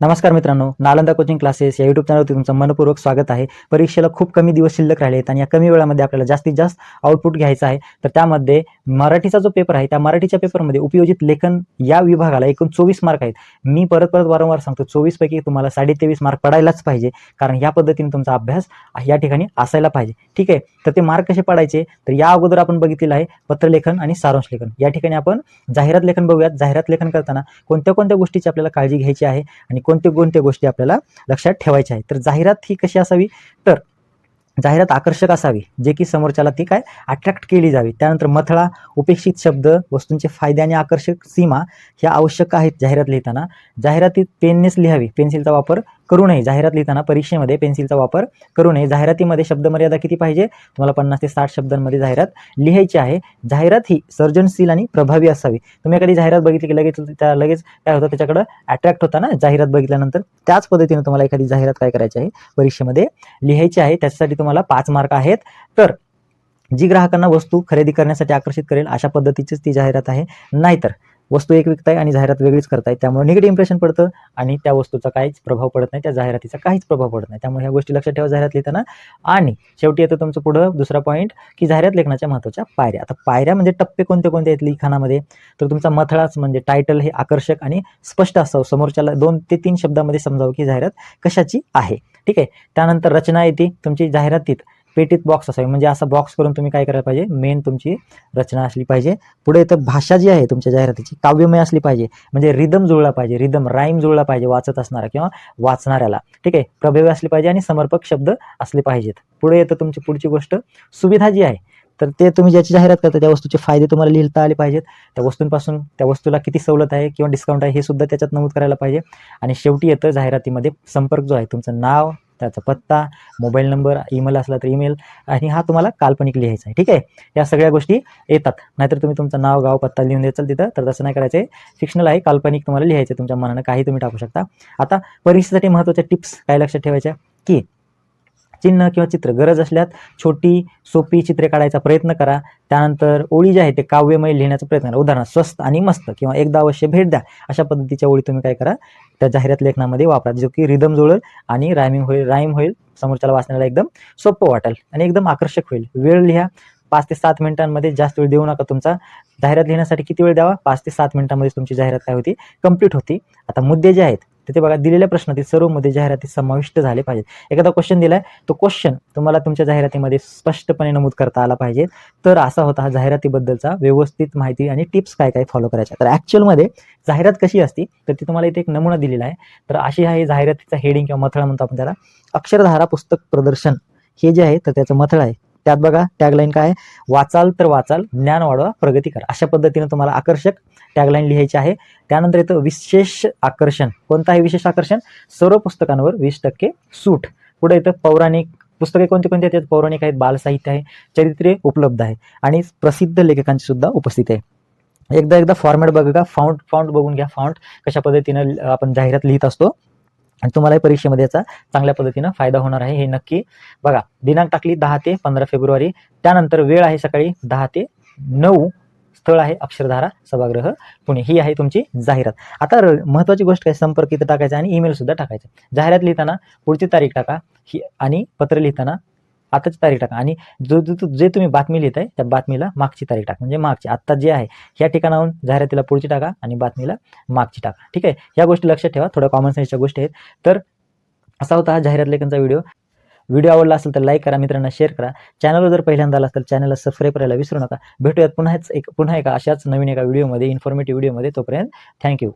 नमस्कार मित्रांनो Nalanda coaching classes या युट्यूब चॅनलवरती तुमचं मनपूर्वक स्वागत आहे. परीक्षेला खूप कमी दिवस शिल्लक राहिले आहेत आणि या कमी वेळामध्ये आपल्याला जास्तीत जास्त आउटपुट घ्यायचं आहे. तर त्यामध्ये मराठीचा जो पेपर आहे त्या मराठीच्या पेपरमध्ये उपयोजित लेखन या विभागाला एकूण चोवीस मार्क आहेत. मी परत परत वारंवार सांगतो चोवीस पैकी तुम्हाला साडे तेवीस मार्क पडायलाच पाहिजे. कारण या पद्धतीने तुमचा अभ्यास या ठिकाणी असायला पाहिजे. ठीक आहे? तर ते मार्क कसे पडायचे? तर या अगोदर आपण बघितलेलं आहे पत्रलेखन आणि सारांश लेखन. या ठिकाणी आपण जाहिरात लेखन बघूयात. जाहिरात लेखन करताना कोणत्या कोणत्या गोष्टीची आपल्याला काळजी घ्यायची आहे आणि कोणत्या कोणत्या गोष्टी आपल्याला लक्षात ठेवायच्या आहेत. तर जाहिरात ही कशी असावी? तर जाहिरात आकर्षक असावी जे की समोरच्याला ती काय अट्रॅक्ट केली जावी. त्यानंतर मथळा उपेक्षित शब्द वस्तूंचे फायदे आणि आकर्षक सीमा ह्या आवश्यक आहेत जाहिरात लिहिताना. जाहिरातीत पेननेच लिहावी. पेन्सिलचा वापर करू नये. जाहिरात लिहिताना परीक्षेमध्ये पेन्सिलचा वापर करू नये. जाहिरातीमध्ये शब्दमर्यादा किती पाहिजे? तुम्हाला पन्नास ते साठ शब्दांमध्ये जाहिरात लिहायची आहे. जाहिरात ही सर्जनशील आणि प्रभावी असावी. तुम्ही एखादी जाहिरात बघितली की लगेच त्या लगेच काय होतं? त्याच्याकडं अट्रॅक्ट होता ना जाहिरात बघितल्यानंतर त्याच पद्धतीने तुम्हाला एखादी जाहिरात काय करायची आहे? परीक्षेमध्ये लिहायची आहे. त्याच्यासाठी तुम्हाला पाच मार्क आहेत. तर जी ग्राहकांना वस्तू खरेदी करण्यासाठी आकर्षित करेल अशा पद्धतीचीच ती जाहिरात आहे. नाहीतर वस्तू एक विकताय आणि जाहिरात वेगळीच करताय त्यामुळे निगेटिव्ह इम्प्रेशन पडतं आणि त्या वस्तूचा काहीच प्रभाव पडत नाही त्या जाहिरातीचा काहीच प्रभाव पडत नाही. त्यामुळे ह्या गोष्टी लक्षात ठेवा जाहिरात लिहिताना. आणि शेवटी येतं तुमचं पुढं दुसरा पॉईंट की जाहिरात लेखनाच्या महत्त्वाच्या पायऱ्या. आता पायऱ्या म्हणजे टप्पे कोणते कोणते आहेत लिखाणामध्ये? तर तुमचा मथळाच म्हणजे टायटल हे आकर्षक आणि स्पष्ट असावं. समोरच्याला दोन ते तीन शब्दामध्ये समजावं की जाहिरात कशाची आहे. ठीक आहे? त्यानंतर रचना येते तुमची जाहिरातीत. पेटीत बॉक्स असावी. म्हणजे असा बॉक्स करून तुम्ही काय करायला पाहिजे? मेन तुमची रचना असली पाहिजे. पुढे येतं भाषा जी आहे तुमच्या जाहिरातीची काव्यमय असली पाहिजे. म्हणजे रिदम जुळला पाहिजे. रिदम राईम जुळला पाहिजे वाचत असणारा किंवा वाचणाऱ्याला. ठीक आहे? प्रभावी असली पाहिजे आणि समर्पक शब्द असले पाहिजेत. पुढे येतं तुमची पुढची गोष्ट. सुविधा जी आहे तर ते तुम्ही ज्याची जाहिरात करता त्या वस्तूचे फायदे तुम्हाला लिहिता आले पाहिजेत. त्या वस्तूंपासून त्या वस्तूला किती सवलत आहे किंवा डिस्काउंट आहे हे सुद्धा त्याच्यात नमूद करायला पाहिजे. आणि शेवटी येतं जाहिरातीमध्ये संपर्क जो आहे तुमचं नाव त्याचा पत्ता मोबाईल नंबर ईमेल असला तर ईमेल आणि हा तुम्हाला काल्पनिक लिहायचा आहे. ठीक आहे? या सगळ्या गोष्टी येतात. नाहीतर तुम्ही तुमचं नाव गाव पत्ता लिहून द्याल तिथं. तर तसं नाही करायचं. आहे फिक्शनल आहे काल्पनिक तुम्हाला लिहायचं आहे तुमच्या मनानं. काही तुम्ही टाकू शकता. आता परीक्षेसाठी महत्त्वाच्या टिप्स काय लक्षात ठेवायच्या? की चिन्ह किंवा चित्र गरज असल्यास छोटी सोपी चित्रे काढायचा प्रयत्न करा. त्यानंतर ओळी जे आहे ते काव्यमय लिहिण्याचा प्रयत्न करा. उदाहरणार्थ स्वस्त आणि मस्त किंवा एकदा अवश्य भेट द्या. अशा पद्धतीच्या ओळी तुम्ही काय करा. त्या जाहिरात लेखनामध्ये वापरा जो की रिदम जुळेल आणि रायमिंग होईल राईम होईल. समोरच्याला वाचण्याला एकदम सोपं वाटेल आणि एकदम आकर्षक होईल. वेळ लिहा. पाच ते सात मिनिटांमध्ये जास्त वेळ देऊ नका तुमचा. जाहिरात लिहिण्यासाठी किती वेळ द्यावा? पाच ते सात मिनिटांमध्ये तुमची जाहिरात काय होती? कंप्लीट होती. आता मुद्दे जे आहेत तिथे बघा दिलेल्या प्रश्नातील सर्व मुद्दे जाहिरातीत समाविष्ट झाले पाहिजेत. एखादा क्वेश्चन दिलाय तो क्वेश्चन तुम्हाला तुमच्या जाहिरातीमध्ये स्पष्टपणे नमूद करता आला पाहिजे. तर असा होता हा जाहिरातीबद्दलचा व्यवस्थित माहिती आणि टिप्स काय काय फॉलो करायच्या. तर ॲक्च्युअलमध्ये जाहिरात कशी असती तर ती तुम्हाला इथे एक नमुना दिलेला आहे. तर अशी आहे जाहिरातीचा हेडिंग किंवा मथळा म्हणतो आपण त्याला. अक्षरधारा पुस्तक प्रदर्शन. हे जे आहे तर त्याचं मथळ आहे. त्यात बघा टॅगलाईन काय आहे? वाचाल तर वाचाल ज्ञान वाढवा प्रगती करा. अशा पद्धतीने तुम्हाला आकर्षक टॅगलाईन लिहायची आहे. त्यानंतर येतं विशेष आकर्षण. कोणतं आहे विशेष आकर्षण? सर्व पुस्तकांवर वीस टक्के सूट. पुढे येतं पौराणिक. पुस्तके कोणती कोणती आहेत? पौराणिक आहेत बालसाहित्य आहे चरित्रे उपलब्ध आहे आणि प्रसिद्ध लेखकांची सुद्धा उपस्थिती आहे. एकदा एकदा फॉर्मॅट बघा फाउंट फाउंट बघून घ्या. फाउंट कशा पद्धतीनं आपण जाहिरात लिहित असतो. आणि तुम्हालाही परीक्षेमध्ये याचा चांगल्या पद्धतीनं फायदा होणार आहे. हे नक्की बघा दिनांक टाकली दहा ते पंधरा फेब्रुवारी. त्यानंतर वेळ आहे सकाळी दहा ते नऊ. स्थळ आहे अक्षरधारा सभागृह पुणे. ही आहे तुमची जाहिरात. आता र- महत्त्वाची गोष्ट काय? संपर्क इथं टाकायचा आणि ईमेल सुद्धा टाकायचा. जाहिरात लिहिताना पुढची तारीख टाका. ही आणि पत्र लिहिताना आताची तारीख टाका. आणि जो जो जे तुम्ही बातमी लिहित आहे त्या बातमीला मागची तारीख टाका. म्हणजे मागची. आत्ता जे आहे ह्या ठिकाणाहून जाहिरातीला पुढची टाका आणि बातमीला मागची टाका. ठीक आहे? ह्या गोष्टी लक्षात ठेवा. थोड्या कॉमन सेन्सच्या गोष्टी आहेत. तर असा होता हा जाहिरात लेखनचा व्हिडिओ. व्हिडिओ आवडला असेल तर लाईक करा मित्रांना शेअर करा. चॅनलवर जर पहिल्यांदा आला असेल चॅनलला सबस्क्राईब करायला विसरू नका. भेटूयात पुन्हाच एक पुन्हा एका अशाच नवीन एका व्हिडिओमध्ये इन्फॉर्मेटिव्ह व्हिडिओमध्ये. तोपर्यंत थँक्यू